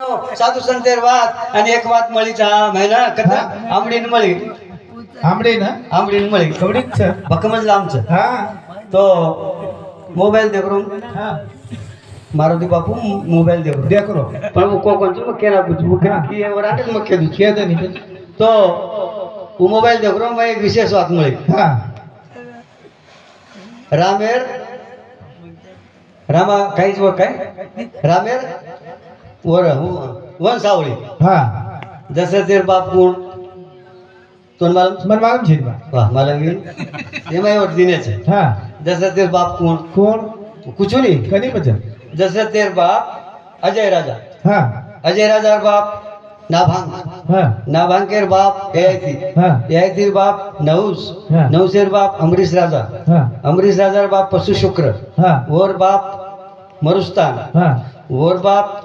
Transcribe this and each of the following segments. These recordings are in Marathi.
साधू संतेर वाद आणि एक वाद मळीचा महिना कथा आंबडीन मळी आंबडे ना आंबडीन मळी कवडीच भक्कमजलं आमचं हा तो मोबाईल दे करून हा मारुती बापू मोबाईल दे करून द्या करो पण वो कोकणचं मग केला कुछ वो केला की वर आटेल मग केली खेळ नाही तो वो मोबाईल दे करून मग एक विशेष वाद मळी हा रामेर रामा काहीच व काय रामेर वर वन सावळी. हा. जसं ते बाप कोण तो मला मन मालूम छे बा वाह मला घेऊन. हे माझ्यावर दिण्याचं हा. जसं ते बाप कोण कोण? कुछ नाही. कधी मजा जसं ते बाप अजय राजा. हा. अजय राजा बाप नाभांग. हा. नाभांगेर बाप ययाती हा. ययातीर बाप नहुस हा. नहुसेर बाप अमरीश राजा. हा. अमरीश राजा बाप पशु शुक्र हा. वर बाप मरुस्तान हा. वर बाप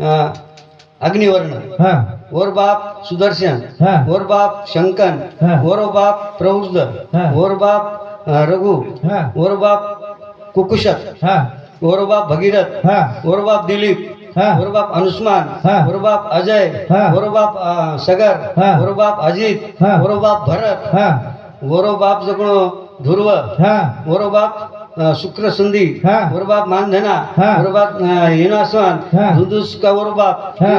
अग्निवर्ण हा वर बाप सुदर्शन हा. वर बाप शंकन हा. वर बाप प्रौज हा. वर बाप अं, रघु हा वर बाप कुकुशत हा वर बाप भगीरथ हा वर बाप दिलीप हा. वर बाप अनुस्मान हा. वर बाप अजय हा. वर बाप अं, सगर हा. वर बाप अजित हा. वर बाप भरत हा वर बाप जगणो ध्रुव हा वर बाप ಶುಕ್ರ ಸಂಧಿ ಹೊರಬಾಬ್ ಮಾಂಧನ ಹೊರಬಾಬ್ ಹೀನಾಸ್ವಾನ್ ರುದುಸ್ಕ ಹೊರಬಾಬ್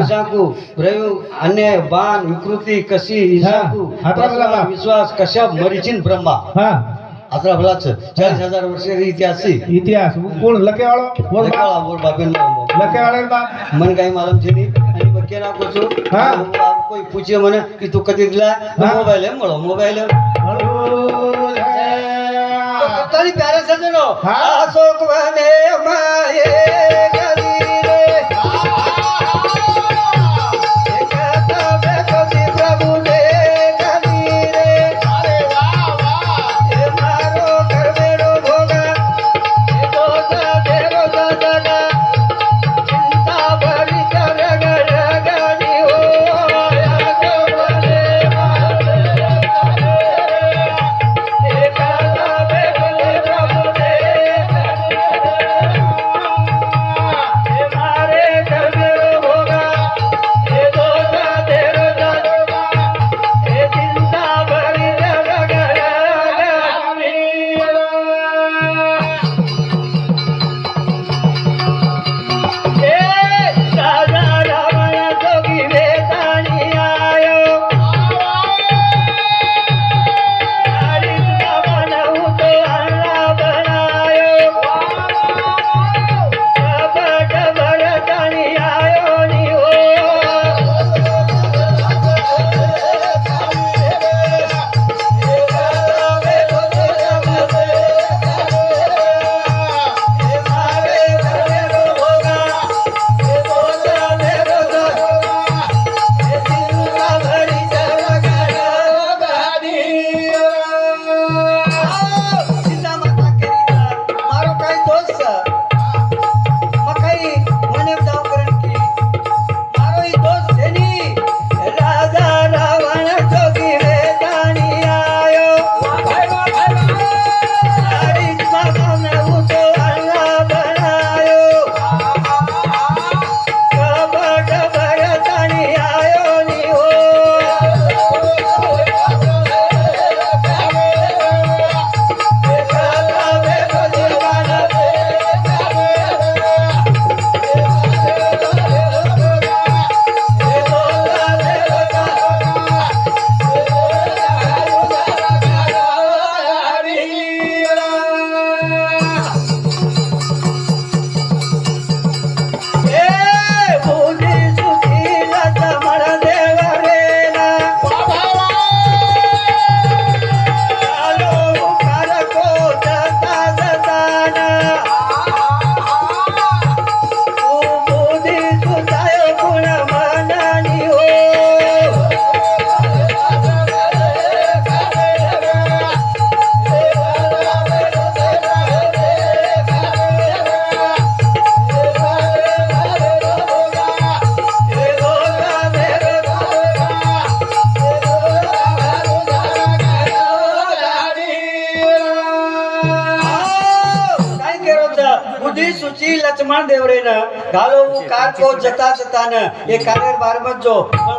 ಸಾಕು ರಯು ಅನ್ಯ ಬಾನ್ ವಿಕೃತಿ ಕಸಿ ಸಾಕು વિશ્વાસ કશ્યપ મરીચિન બ્રહ્મા. આતરા ભલા છે. ચાલીસ હજાર વર્ષે ઇતિહાસ છે. ઇતિહાસ. કોણ? લકેવાળો લકેવાળો બોર બાપેન લકેવાળો બાપ મને કઈ માલમ છે નહીં. અહીં બકે નાખો છો? હા. કોઈ પૂછે મને કે તું કદી ગલા મોબાઈલ એમ મળો મોબાઈલ એમ. રે. તારી સજનો હા. અશોક વને માયે બધી સૂચિ લક્ષ્મણ દેવરેના ગાલો હું કાકો જતા જતા ને એ કારેર બારમાં જો. પણ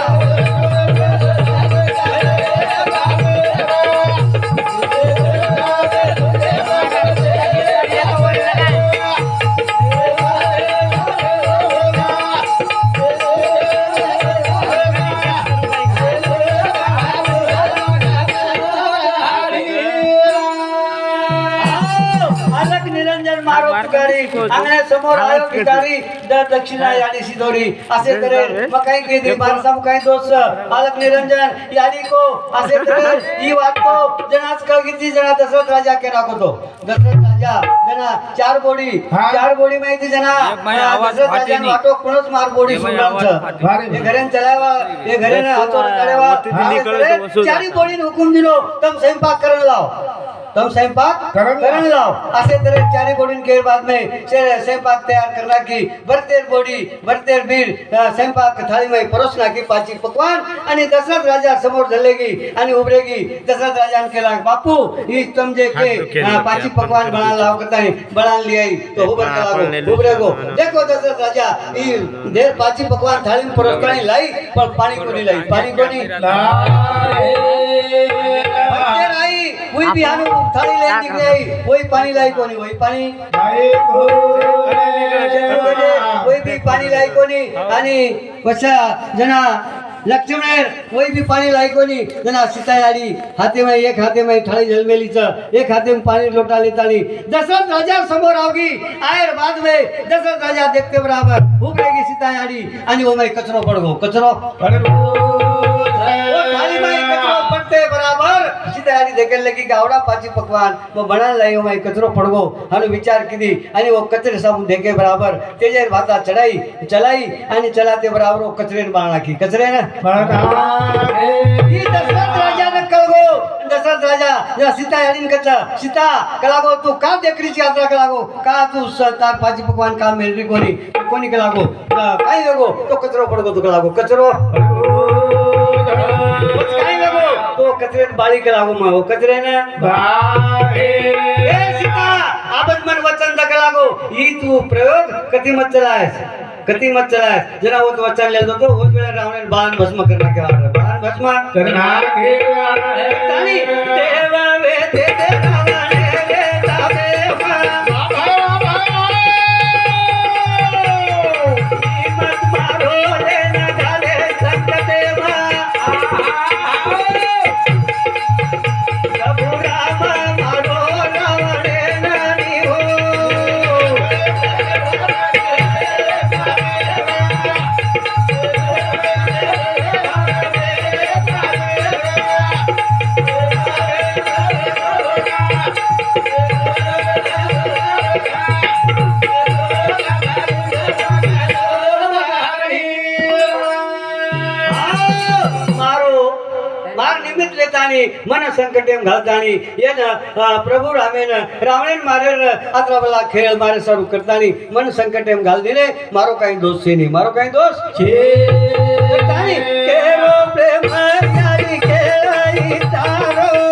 Yeah. विटारी दर दक्षिणा यादी सिधोरी. असे करेल मग काही केंद्रीय बारसाम काही दोष बालक निरंजन यादी को. असे करेल ही वाटतो जनाच कळगीची जना दशरथ राजा केला होतो. दशरथ राजा जना चार बोडी. चार बोडी माहिती जना दशरथ राजा वाटो कोणच मार बोडी सुनांचं हे घरेन चलावा हे घरेन हातोर चलावा चारी बोडीन हुकूम दिलो. तम स्वयंपाक करायला लाव. तो स्वयंपाक करण लाव. असे तर चारी गोडीन केर बाद में स्वयंपाक तैयार करना की बरतेर बोडी बरतेर बीड स्वयंपाक थाली में परोसना की पाची पकवान आणि दशरथ राजा समोर झालेगी आणि उभरेगी दशरथ राजान केला बापू ही समजे के पाची पकवान बना लाव करता है बना ली आई तो उबर कला उबरे गो देखो दशरथ राजा ही देर पाची पकवान थाली में परोसता लाई पर पानी पूरी लाई पानी पूरी लाई आई वही भी आनु थाली ले निकले आई वही पानी लाई कोनी वही पानी वही भी पाणी लायकोनी आणि कशा? जना लक्ष्मणेर वही भी पाणी लायकोनी जना सीता आली हाते में एक हाते में थाळी जलमेलीच एक हाते में पाणी लोटा लेतानी दशरथ राजा समोर आवगी आयर बाद में दशरथ राजा देखते बराबर. उभरेगी सीता आली आणि वो में कचरो. पड़ गो कचरो थाली में कचरो पड़ते बराबर. सीता आली देखेल लगी की आवडा पाची पकवान वो लाई वो में कचरो पड़ गो हानु विचार किदी आणि वो कचरे सब देखे बराबर. तेजे भाता चढ़ाई चलाई आणि चलाते बराबर वो कचरे ने बाण नाखी कचरे ने? ई दशरथ राजा ने कळगो. दशरथ राजा या सीता आली ने कचा सीता कलागो तू का देखरीची यात्रा कलागो का तू स- तार पाची पकवान का मेलरी कोणी? कोणी कलागो काय लगो तो कचरो पडगो तू कलागो कचरो काय लगो तो कचरे बाळी कलागो मग हो कचरे ने ए सीता आबद मन वचन दक लागो ई तू प्रयोग कधी मत चलायस कधी मत चलायस जरा होत वचन लेल तो होत वेळा रावण बाण भस्म करना के वाला बाण भस्म तानी देव માર નિમિત્ત લેતાની મને સંકટ એમ ઘાલતાની એન પ્રભુ રામેન રાવણેન મારે આટલા બધા ખેલ મારે શરૂ કરતાની. મને સંકટ એમ ઘાલ દીને મારો કાંઈ દોષ છે નહીં. મારો કાંઈ દોષ છે પ્રેમ, તારી તારો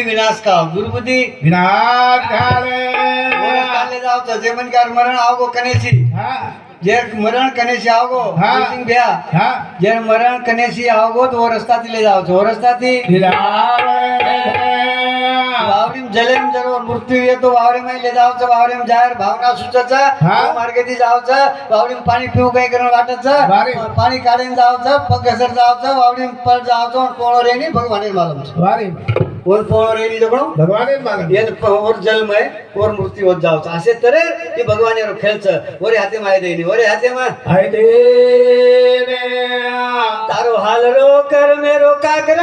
बुद्धी विनाश का? दुर्बुद्धी विनाश जे म्हणजे मरण आवगो कनेशी जे मरण कनेशी आवगो सिंग भ्या. जे मरण कनेशी आवगो तो रस्ता तिले जाव तो रस्ता ती वावरीम जलेम जरो मृत्यू येतो. वावरीम ले जावचं वावरीम जाहीर भावना सुचाचं मार्गेती जावचं वावरीम पाणी पिऊ काही करून वाटायचं. पाणी काढून जावचं पग घसर जावचं वावरीम पळ जावचं कोण रेणी भगवान मालूम वारी और फोरेली जको भगवान और जल में ಪೂರ್ವಪೂರ್ವರೇನು ಇದಗಳು ಭಗವಾನೇ ಮಾಡ ಏನು ಅವ್ರ ಜನ್ಮ ಅವ್ರ ಮೃತ್ಯು ಒದ್ದಾವತ ಆಸೆ ತರೆ ಈ ಭಗವಾನ್ ಯಾರು ಕೆಲಸ ಓರೆ ಹತ್ಯಮ ಆಯ್ದೇನಿ ಓರೆ ಹತ್ಯಮ ಆಯ್ದೇನೆ ತಾರೋ ಹಾಲರೋ ಕರ್ ಮೇರೋ ಕಾಕರ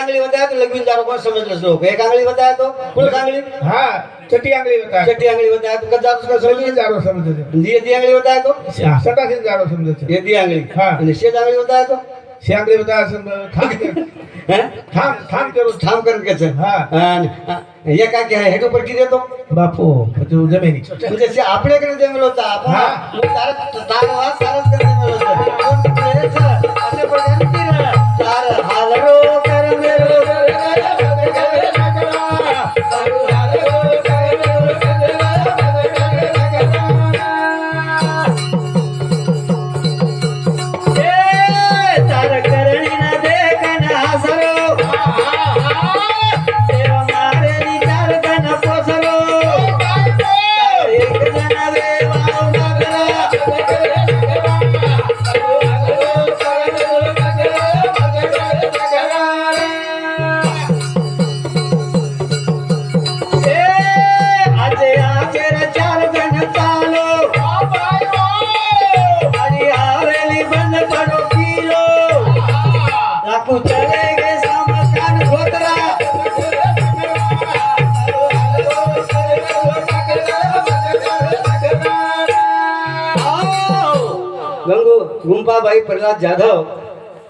आंगळी होता तो लघवीन दारो कोण समजलंच नव्हतं एक आंगळी होता तो? पुढं आंगळी हा छठी आंगळी होता छठी आंगळी होता तो. कदा उसका समजत होता तो? सटा से समजत ये दी आंगळी हां. आणि होता तो? आंगळी होता कर. की आहे किती येतो बापू तू जमिनी. म्हणजे आपल्याकडे जमेल होता आपण तारा तारा गुंपाबाई प्रल्हाद जाधव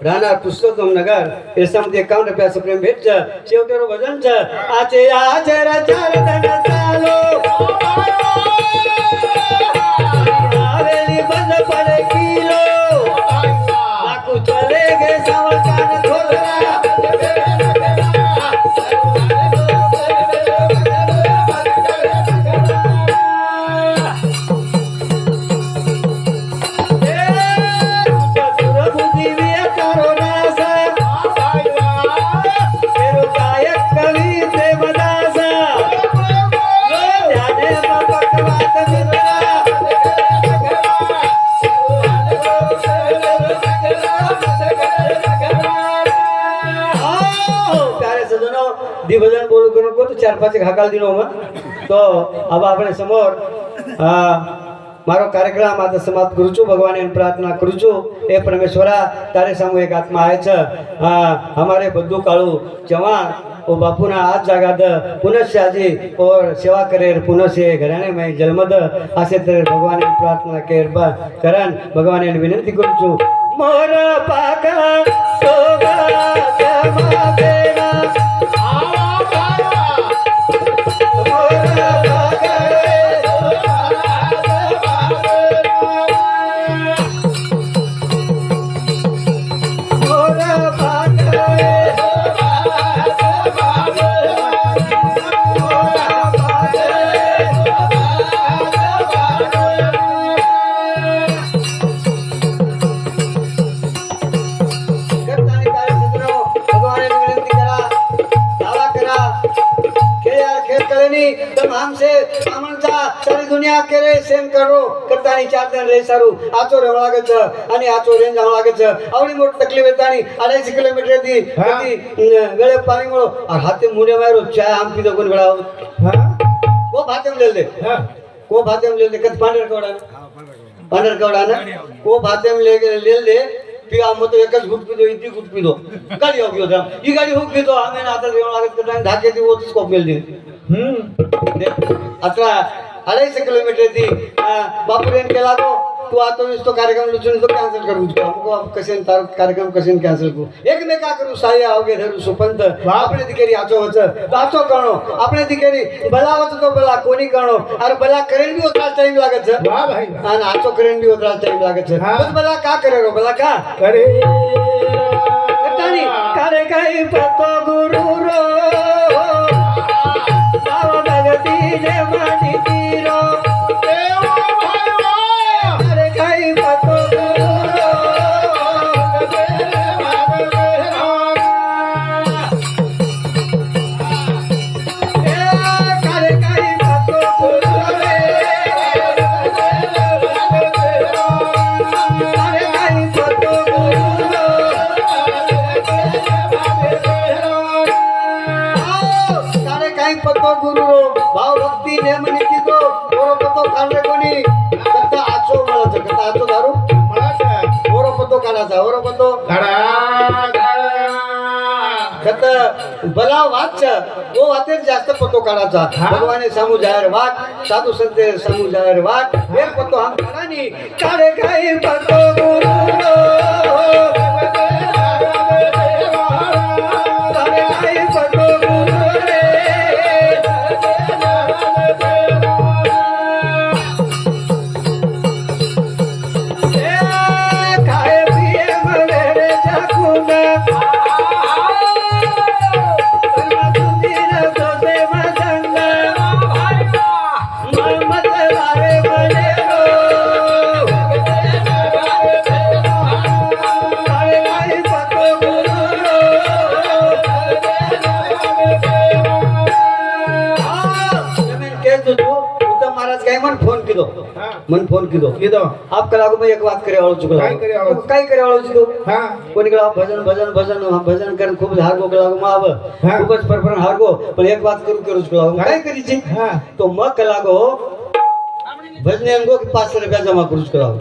राणा पुष्पोत्तम नगर एसम ते एकावन्न रुपयाचं प्रेम भेट शेवटेरो वजन छ आचे आचे रे પાંચ હાકાલ દીનો તો હવે આપણે સમોર મારો કાર્યક્રમ આજે સમાપ્ત કરું છું. ભગવાન એને પ્રાર્થના કરું છું. એ પરમેશ્વરા, તારે સામુ એક આત્મા આવે છે. અમારે બધું કાળું જવાન, ઓ બાપુના હાથ જાગાદ પુનશ્ય આજે ઓર સેવા કરે પુનઃશે ઘરાને મેં જન્મદ આશે તરે ભગવાન પ્રાર્થના કેર કરન ભગવાન એને વિનંતી કરું છું. મોરા પાકા શોભા चार जण रे सारू आचो रेवा लागत आणि आचो रेंज जावं लागत आवडी मोठी तकलीफ येतानी अडायशे किलोमीटर ती हा. वेळे पाणी मुळो हाते मुडे मारो चाय आम पितो कोण वेळा હા को भाते लेले હા को भाते लेले कत पांढर कवडा पांढर कवडा ना को भाते लेले पी आम तो एकच गुट पितो इती गुट पितो गाडी होगी होता ही गाडी होग पितो आम्ही ना आता जेवण लागत करता धाके ती होतच कोप मेल હમ आता अडायशे किलोमीटर ती बापूरेन केला तो तू आता मी तो कार्यक्रम लुचून तो कॅन्सल करू हमको आप कसे कार्यक्रम कसे कॅन्सल करू? एक ने का करू साई आवगे धरू सुपंत. आपले दिकेरी आचो वच. आचो करणो आपले दिकेरी भला वच तो भला कोणी करणो अरे भला करेन भी होता टाइम लागत छ वाह भाई आणि आचो करेन भी होता टाइम लागत छ बस भला का करे रो हो, भला का? करे करे काय पतो गुरु रो? सावा भगती जय वादचा तो वातेर जास्त पत्तो काढायचा भगवान सांगू जाहीर वाट साधू संत सांगू जाहीर वाट हे पत्तो हम काढानी काढे काही पत्तो मन फोन किदो? किदो? आप कलागो में एक बात करे आलो चुकला। काय करे आलो काय करे आलो चुको हां। कोणी कला भजन भजन भजन भजन करन खूप हारगो कलागो मा आव खूपच परफर हारगो पण एक बात करू करू चुकला। काय करी छी हां। तो म कलागो भजने अंगो की पाच रुपया जमा करूच करावं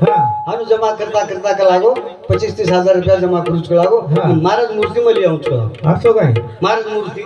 हां। जमा करता करता का पच्चीस तीस हजार रुपया जमा करूच करावं महाराज मूर्ती मध्ये येऊच करावं असं काय? महाराज मूर्ती।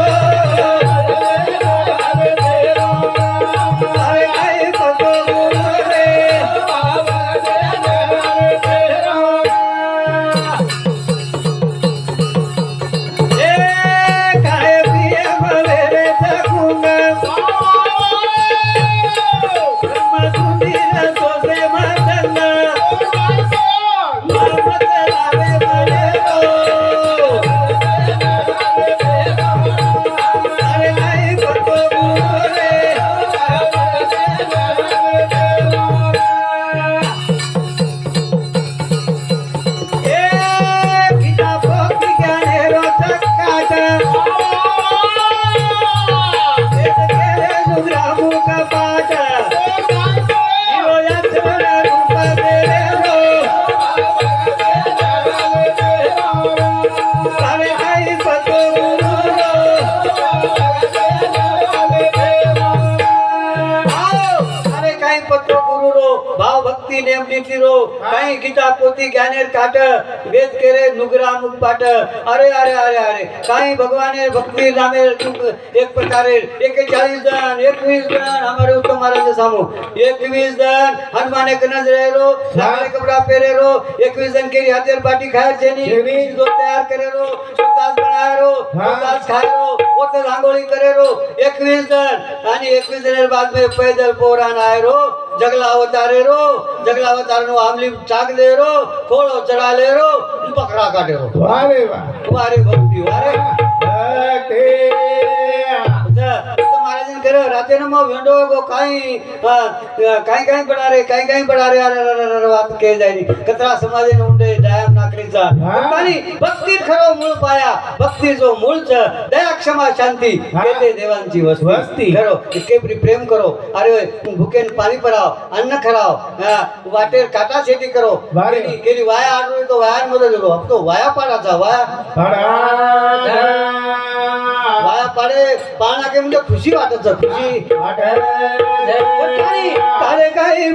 पोती ज्ञानेर काट वेद केले नुगरा मुख पाट. अरे अरे अरे अरे काही भगवाने भक्ती नामे एक प्रकारे. एकेचाळीस जण एकवीस जण हमारे उत्तम महाराज सामू एकवीस जण हनुमाने नजर रो लावले कपडा पेरेलो एकवीस जण केली हातेर पाटी खायर जेनी. जो तयार करेलो तास बनायरो तास खायरो ओते रांगोळी करेरो एकवीस जण आणि एकवीस जण बाद में पैदल पोरान आयरो जगला अवतारे रो. जगला अवतार नो आमली चाक दे रो. રો ખોળો ચડાલે રો બકરા કાઢે રો. વારે વારે ભક્તિ વારે. महाराजन करे राते न मो वेंडो को काई काई काई पड़ा रे काई काई पड़ा रे अरे अरे अरे बात के जाई कतरा समाज ने उंडे दयाम नाकरीचा. पाणी भक्ति खरो मूल पाया भक्ति जो मूल छ दया क्षमा शांति केते देवांची वस्ती. खरो इतके प्रेम करो. अरे भूखे ने पानी पराओ अन्न खराव वाटेर काटा शेती करो. केली वाया आडवी तो वाया मदद करो. वाया पाडा जा वाया पाडे पाळणाके म्हणजे खुशी वाटत खुशी वाटत काय काही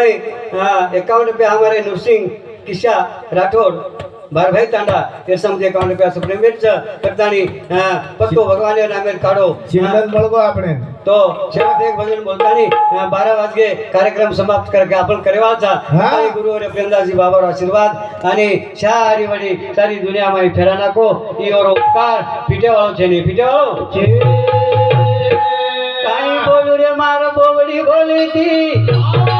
भाई हाँ अकाउंट पे हमारे नरसिंह किशा राठौड़ बार भाई तांडा ये समझे अकाउंट पे सप्लीमेंट છે કરતાની હા પત્તો ભગવાને નામે કાઢો ચિંતન મળગો આપણે તો શેવટ એક ભજન બોલતાની અ, બારા વાગે કાર્યક્રમ સમાપ્ત કરકે આપણ કરેવા હતા હા. તારી ગુરુ અને પ્રેમદાસજી બાબાનો આશીર્વાદ અને સારી વળી સારી દુનિયામાં ઈ ફેરા નાખો ઈ ઓરો ઉપકાર પીટે વાળો છે ને પીટે વાળો કાઈ બોલું રે મારો બોવડી બોલી તી ગુરુ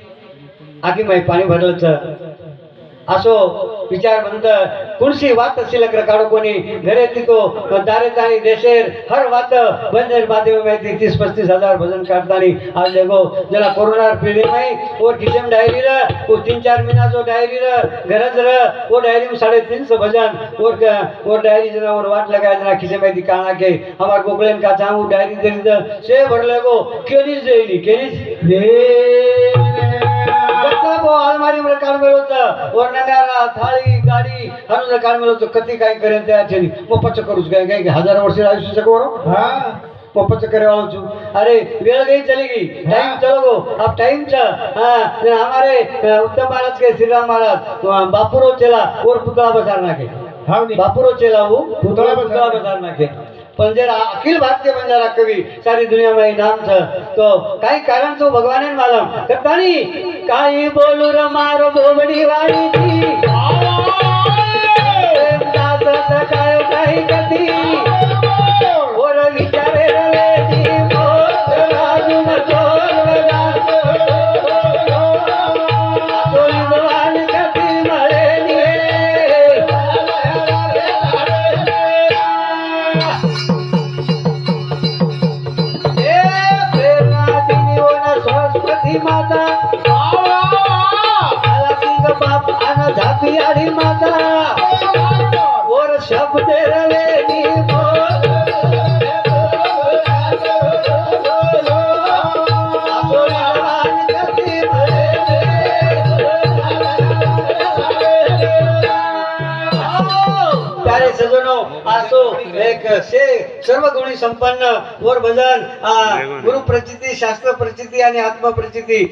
माही पाणी भरलं असो विचार म्हणत कुणसी वात शिल्लक काढू कोणी? घरे तिको दारे ताणी देशेर हर वात बंदर माध्यम माहिती तीस पस्तीस हजार भजन काढतानी आज देखो ज्याला कोरोना पिढी नाही और किशम डायरी र तीन चार महिना जो डायरी र गरज र ओ डायरी में साढ़े तीन सौ भजन और और डायरी जना और वाट लगाया जना किसे में काना के हमार गोगलेन का चाहूँ डायरी दे से भर लेगो क्यों नहीं देनी क्यों बाबा अलमारीमध्ये काढ मिळवतं वर्णनाला थाळी गाडी आणून काढ मिळवतो कधी काय करेल त्या पप्पाच करूच काय? काय हजार वर्ष आयुष्य करू पप्पाच करे अरे वेळ गई चली गी टाइम चलो गो. अब टाइम चल हमारे उत्तम महाराज के श्री महाराज बापूरो चला और पुतला बसार नाके. बापूरो चला वो पुतला बसार नाके. पण जरा अखिल भारतीय बंजारा कवी सारी दुनिया में नाम तो काई कारण तो भगवान मालूम. तर काही बोलू र मारो भोबड़ी वाली सर्वांना वर भजन गुरु प्रचिती शास्त्र प्रचिती आणि आत्मप्रचिती.